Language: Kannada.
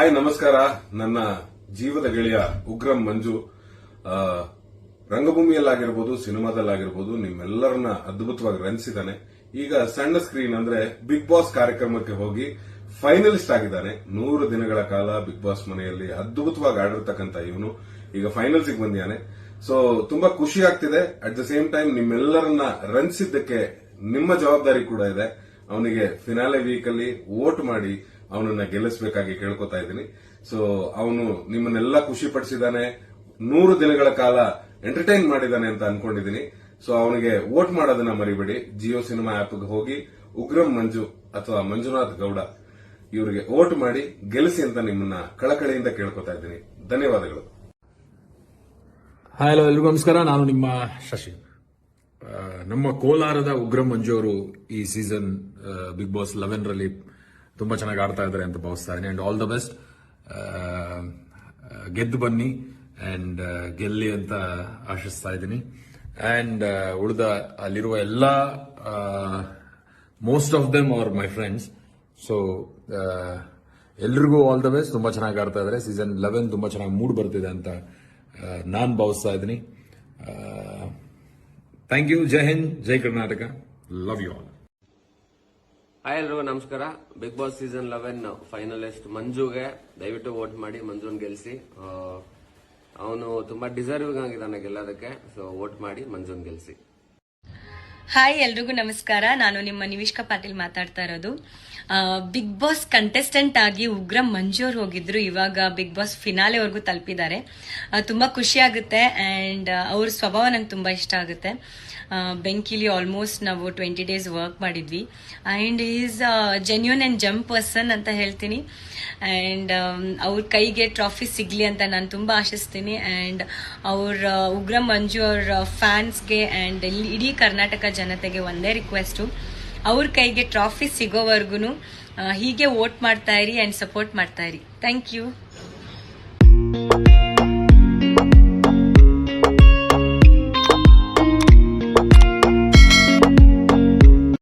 ಹಾಯ್, ನಮಸ್ಕಾರ. ನನ್ನ ಜೀವದ ಗೆಳೆಯ ಉಗ್ರಂ ಮಂಜು. ರಂಗಭೂಮಿಯಲ್ಲಾಗಿರ್ಬೋದು, ಸಿನಿಮಾದಲ್ಲಾಗಿರ್ಬೋದು, ನಿಮ್ಮೆಲ್ಲರನ್ನ ಅದ್ಭುತವಾಗಿ ರಂಜಿಸಿದ್ದಾನೆ. ಈಗ ಸಣ್ಣ ಸ್ಕ್ರೀನ್ ಅಂದ್ರೆ ಬಿಗ್ ಬಾಸ್ ಕಾರ್ಯಕ್ರಮಕ್ಕೆ ಹೋಗಿ ಫೈನಲಿಸ್ಟ್ ಆಗಿದ್ದಾನೆ. ನೂರು ದಿನಗಳ ಕಾಲ ಬಿಗ್ ಬಾಸ್ ಮನೆಯಲ್ಲಿ ಅದ್ಭುತವಾಗಿ ಆಡಿರ್ತಕ್ಕಂಥ ಇವನು. ಈಗ ಫೈನಲ್ಸ್ ಬಂದಿದ್ದಾನೆ. ಸೊ ತುಂಬಾ ಖುಷಿ ಆಗ್ತಿದೆ. ಅಟ್ ದ ಸೇಮ್ ಟೈಮ್ ನಿಮ್ಮೆಲ್ಲರನ್ನ ರಂಜಿಸಿದ್ದಕ್ಕೆ ನಿಮ್ಮ ಜವಾಬ್ದಾರಿ ಕೂಡ ಇದೆ. ಅವನಿಗೆ ಫಿನಾಲೆ ವೀಕ್ ಅಲ್ಲಿ ವೋಟ್ ಮಾಡಿ ಅವನನ್ನ ಗೆಲ್ಲಿಸಬೇಕಾಗಿ ಕೇಳ್ಕೊತಾ ಇದ್ದೀನಿ. ಸೊ ಅವನು ನಿಮ್ಮನ್ನೆಲ್ಲ ಖುಷಿ ಪಡಿಸಿದಾನೆ ನೂರು ದಿನಗಳ ಕಾಲ ಎಂಟರ್ಟೈನ್ ಮಾಡಿದಾನೆ ಅಂತ ಅನ್ಕೊಂಡಿದ್ದೀನಿ. ಸೊ ಅವನಿಗೆ ವೋಟ್ ಮಾಡೋದನ್ನ ಮರಿಬೇಡಿ. ಜಿಯೋ ಸಿನಿಮಾ ಆಪ್ ಹೋಗಿ ಉಗ್ರಂ ಮಂಜು ಅಥವಾ ಮಂಜುನಾಥ್ ಗೌಡ ಇವರಿಗೆ ವೋಟ್ ಮಾಡಿ ಗೆಲ್ಲಿಸಿ ಅಂತ ನಿಮ್ಮನ್ನ ಕಳಕಳಿಯಿಂದ ಕೇಳ್ಕೊತಾ ಇದ್ದೀನಿ. ಧನ್ಯವಾದಗಳು. ಹಲೋ ಎಲ್ರಿಗೂ ನಮಸ್ಕಾರ. ನಾನು ನಿಮ್ಮ ಶಶಿ. ನಮ್ಮ ಕೋಲಾರದ ಉಗ್ರಂ ಮಂಜು ಅವರು ಈ ಸೀಸನ್ ಬಿಗ್ ಬಾಸ್ ಲೆವೆನ್ ರಲ್ಲಿ ತುಂಬಾ ಚೆನ್ನಾಗಿ ಆಡ್ತಾ ಇದ್ದಾರೆ ಅಂತ ಭಾವಿಸ್ತಾ ಇದ್ದೀನಿ ಅಂಡ್ ಆಲ್ ದ ಬೆಸ್ಟ್ ಗೆದ್ದು ಬನ್ನಿ ಅಂಡ್ ಗೆಲ್ಲಿ ಅಂತ ಆಶಿಸ್ತಾ ಇದ್ದೀನಿ. ಅಂಡ್ ಉಳಿದ ಅಲ್ಲಿರುವ ಎಲ್ಲ most of them are my friends so ಎಲ್ರಿಗೂ ಆಲ್ ದ ಬೆಸ್ಟ್ ತುಂಬಾ ಚೆನ್ನಾಗಿ ಆಡ್ತಾ ಇದ್ದಾರೆ ಸೀಸನ್ ಲೆವೆನ್ ತುಂಬಾ ಚೆನ್ನಾಗಿ ಮೂಡ್ ಬರ್ತಿದೆ ಅಂತ ನಾನು ಭಾವಿಸ್ತಾ ಇದ್ದೀನಿ. Thank you Jai Hind Jai Karnataka love you all hi ಎಲ್ರಿಗೂ ನಮಸ್ಕಾರ. Big Boss season eleven finalist ಮಂಜುಗೆ ದಯವಿಟ್ಟು ವೋಟ್ ಮಾಡಿ ಮಂಜುನ್ ಗೆಲ್ಸಿ. ಅವನು ತುಂಬಾ ಡಿಸರ್ವಿಂಗ್ ಆಗಿದ್ದಾನೆ ಗೆಲ್ಲೋದಕ್ಕೆ. ಸೊ ವೋಟ್ ಮಾಡಿ ಮಂಜುನ್ ಗೆಲ್ಸಿ. ಹಾಯ್ ಎಲ್ರಿಗೂ ನಮಸ್ಕಾರ. ನಾನು ನಿಮ್ಮ ನಿವಿಷ್ಕಾ ಪಾಟೀಲ್ ಮಾತಾಡ್ತಾ ಇರೋದು. ಬಿಗ್ ಬಾಸ್ ಕಂಟೆಸ್ಟೆಂಟ್ ಆಗಿ ಉಗ್ರ ಮಂಜು ಅವ್ರು ಹೋಗಿದ್ರು. ಇವಾಗ ಬಿಗ್ ಬಾಸ್ ಫಿನಾಲೆವರೆಗೂ ತಲುಪಿದ್ದಾರೆ. ತುಂಬಾ ಖುಷಿ ಆಗುತ್ತೆ ಅಂಡ್ ಅವ್ರ ಸ್ವಭಾವ ನಂಗೆ ತುಂಬಾ ಇಷ್ಟ ಆಗುತ್ತೆ. ಬೆಂಕಿಲಿ ಆಲ್ಮೋಸ್ಟ್ ನಾವು ಟ್ವೆಂಟಿ ಡೇಸ್ ವರ್ಕ್ ಮಾಡಿದ್ವಿ. And is genuine and jump person ಅಂತ ಹೇಳ್ತೀನಿ. ಅಂಡ್ ಅವ್ರ ಕೈಗೆ ಟ್ರಾಫಿ ಸಿಗ್ಲಿ ಅಂತ ನಾನು ತುಂಬಾ ಆಶಿಸ್ತೀನಿ. ಅಂಡ್ ಅವ್ರ ಉಗ್ರ ಮಂಜು ಅವ್ರ ಫ್ಯಾನ್ಸ್ಗೆ ಅಂಡ್ ಇಡೀ ಕರ್ನಾಟಕ ಜನತೆಗೆ ಒಂದೇ ರಿಕ್ವೆಸ್ಟು ಅವ್ರ ಕೈಗೆ ಟ್ರಾಫಿ ಸಿಗೋವರೆಗೂ ಹೀಗೆ ವೋಟ್ ಮಾಡ್ತಾ ಇರಿ ಅಂಡ್ ಸಪೋರ್ಟ್ ಮಾಡ್ತಾ ಇರಿ. Thank you